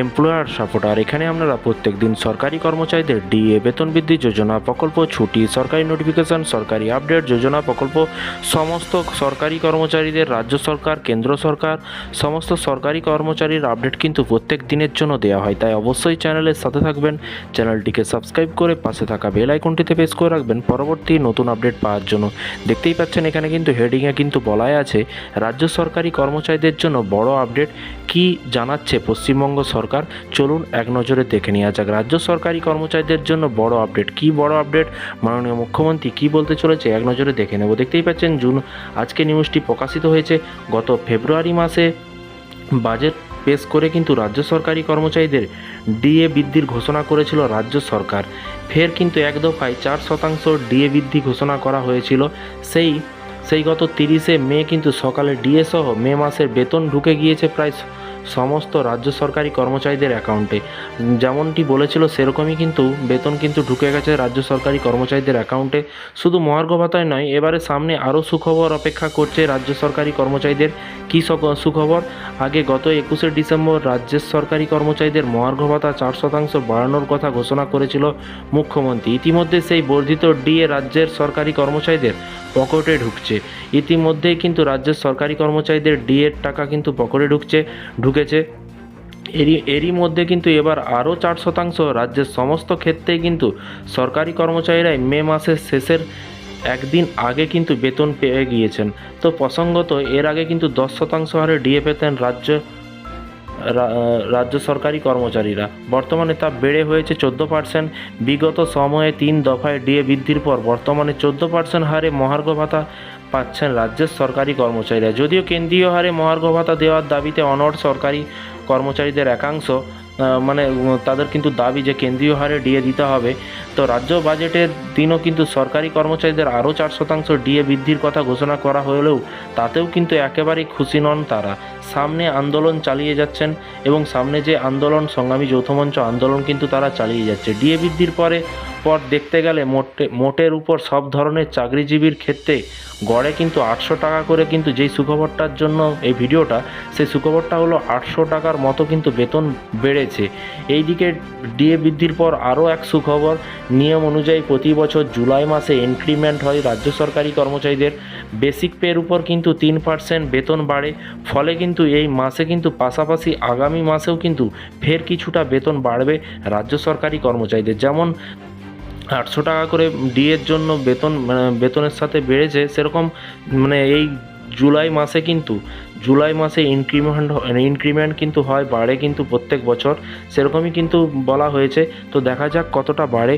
Employer supporter. এখানে আপনারা প্রত্যেক দিন সরকারি কর্মচারীদের ডিএ, বেতন বৃদ্ধি যোজনা, প্রকল্প ছুটি, সরকারি নোটিফিকেশন সরকারি আপডেট যোজনা, প্রকল্প, সমস্ত সরকারি কর্মচারীদের রাজ্য সরকার, কেন্দ্র সরকার, সমস্ত সরকারি কর্মচারীর আপডেট কিন্তু প্রত্যেক দিনের জন্য দেওয়া হয়। তাই অবশ্যই চ্যানেলের সাথে থাকবেন। চ্যানেলটিকে সাবস্ক্রাইব করে পাশে থাকা বেল আইকনটিতে প্রেস করে রাখবেন পরবর্তী নতুন আপডেট পাওয়ার জন্য। দেখতেই পাচ্ছেন এখানে কিন্তু হেডিংয়ে কিন্তু বলাই আছে, রাজ্য সরকারি কর্মচারীদের জন্য বড় আপডেট কি জানাচ্ছে পশ্চিমবঙ্গ সরকার। চলুন এক নজরে দেখে নেওয়া যাক। রাজ্য সরকারি কর্মচারীদের জন্য বড় আপডেট। কি বড় আপডেট? মাননীয় মুখ্যমন্ত্রী কি বলতে চলেছে? এক নজরে দেখে নেব। দেখতেই পাচ্ছেন জুন আজকে নিউজটি প্রকাশিত হয়েছে। গত ফেব্রুয়ারি মাসে বাজেট পেশ করে কিন্তু রাজ্য সরকারি কর্মচারীদের ডিএ বৃদ্ধির ঘোষণা করেছিল রাজ্য সরকার। ফের কিন্তু এক দফায় চার শতাংশ ডিএ বৃদ্ধি ঘোষণা করা হয়েছিল। সেই সেই গত তিরিশে মে কিন্তু সকালে ডিএ সহ মে মাসের বেতন ঢুকে গিয়েছে প্রায় সমস্ত রাজ্য সরকারি কর্মচারীদের অ্যাকাউন্টে। যেমনটি বলেছিল, সেরকমই কিন্তু বেতন কিন্তু ঢুকে গেছে রাজ্য সরকারি কর্মচারীদের অ্যাকাউন্টে। শুধু মহার্ঘ ভাতায় নয়, এবারে সামনে আরও সুখবর অপেক্ষা করছে রাজ্য সরকারি কর্মচারীদের। কী সুখবর? আগে গত একুশে ডিসেম্বর রাজ্যের সরকারি কর্মচারীদের মহার্ঘ ভাতা চার শতাংশ বাড়ানোর কথা ঘোষণা করেছিল মুখ্যমন্ত্রী। ইতিমধ্যে সেই বর্ধিত ডিএ রাজ্যের সরকারি কর্মচারীদের পকেটে ঢুকছে। ইতিমধ্যেই কিন্তু রাজ্যের সরকারি কর্মচারীদের ডিএর টাকা কিন্তু পকেটে ঢুকছে। ঢুকেছে। এরই এরই মধ্যে কিন্তু এবার আরও চার শতাংশ রাজ্যের সমস্ত ক্ষেত্রে কিন্তু সরকারি কর্মচারীরাই মে মাসের শেষের একদিন আগে কিন্তু বেতন পেয়ে গিয়েছেন। তো প্রসঙ্গত এর আগে কিন্তু দশ শতাংশ হারে ডিএ পেতেন রাজ্য রাজ্য সরকারি কর্মচারীরা। বর্তমানে তা বেড়ে হয়েছে চোদ্দ পার্সেন্ট বিগত সময়ে তিন দফায় ডিএ বৃদ্ধির পর বর্তমানে চোদ্দ পার্সেন্ট হারে মহার্ঘ ভাতা পাচ্ছেন রাজ্যের সরকারি কর্মচারীরা। যদিও কেন্দ্রীয় হারে মহার্ঘ ভাতা দেওয়ার দাবিতে অনড় সরকারি কর্মচারীদের একাংশ মানে তাদের কিন্তু দাবি যে কেন্দ্রীয় হারে ডিএ দিতে হবে। তো রাজ্য বাজেটের দিনও কিন্তু সরকারি কর্মচারীদের আরও চার শতাংশ ডিএ বৃদ্ধির কথা ঘোষণা করা হলেও তাতেও কিন্তু একেবারেই খুশি নন তারা। সামনে আন্দোলন চালিয়ে যাচ্ছেন এবং সামনে যে আন্দোলন, সংগ্রামী যৌথমঞ্চ আন্দোলন কিন্তু তারা চালিয়ে যাচ্ছে। ডিএ বৃদ্ধির পরে পর দেখতে গেলে মোটে মোটের উপর সব ধরনের চাকরিজীবীর ক্ষেত্রে গড়ে কিন্তু আটশো টাকা করে কিন্তু যেই সুখবরটার জন্য এই ভিডিওটা, সেই সুখবরটা হলো আটশো টাকার মতো কিন্তু বেতন বেড়েছে। এইদিকে ডিএ বৃদ্ধির পর আরও এক সুখবর, নিয়ম অনুযায়ী প্রতি বছর জুলাই মাসে ইনক্রিমেন্ট হয় রাজ্য সরকারি কর্মচারীদের। বেসিক পের উপর কিন্তু তিন পার্সেন্ট বেতন বাড়ে, ফলে কিন্তু এই মাসে কিন্তু পাশাপাশি আগামী মাসেও কিন্তু ফের কিছুটা বেতন বাড়বে রাজ্য সরকারি কর্মচারীদের। যেমন আটশো টাকা করে ডিএর জন্য বেতন মানে বেতনের সাথে বেড়েছে, সেরকম মানে এই জুলাই মাসে কিন্তু জুলাই মাসে ইনক্রিমেন্ট ইনক্রিমেন্ট কিন্তু হয়, বাড়ে কিন্তু প্রত্যেক বছর, সেরকমই কিন্তু বলা হয়েছে। তো দেখা যাক কতটা বাড়ে।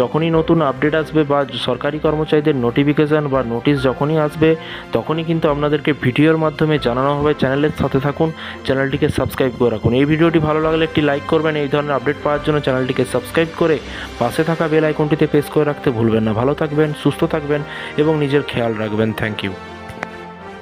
যখনই নতুন আপডেট আসবে বা সরকারি কর্মচারীদের নোটিফিকেশান বা নোটিশ যখনই আসবে, তখনই কিন্তু আপনাদেরকে ভিডিওর মাধ্যমে জানানো হবে। চ্যানেলের সাথে থাকুন, চ্যানেলটিকে সাবস্ক্রাইব করে রাখুন। এই ভিডিওটি ভালো লাগলে একটি লাইক করবেন। এই ধরনের আপডেট পাওয়ার জন্য চ্যানেলটিকে সাবস্ক্রাইব করে পাশে থাকা বেল আইকনটিতে প্রেস করে রাখতে ভুলবেন না। ভালো থাকবেন, সুস্থ থাকবেন এবং নিজের খেয়াল রাখবেন। Thank you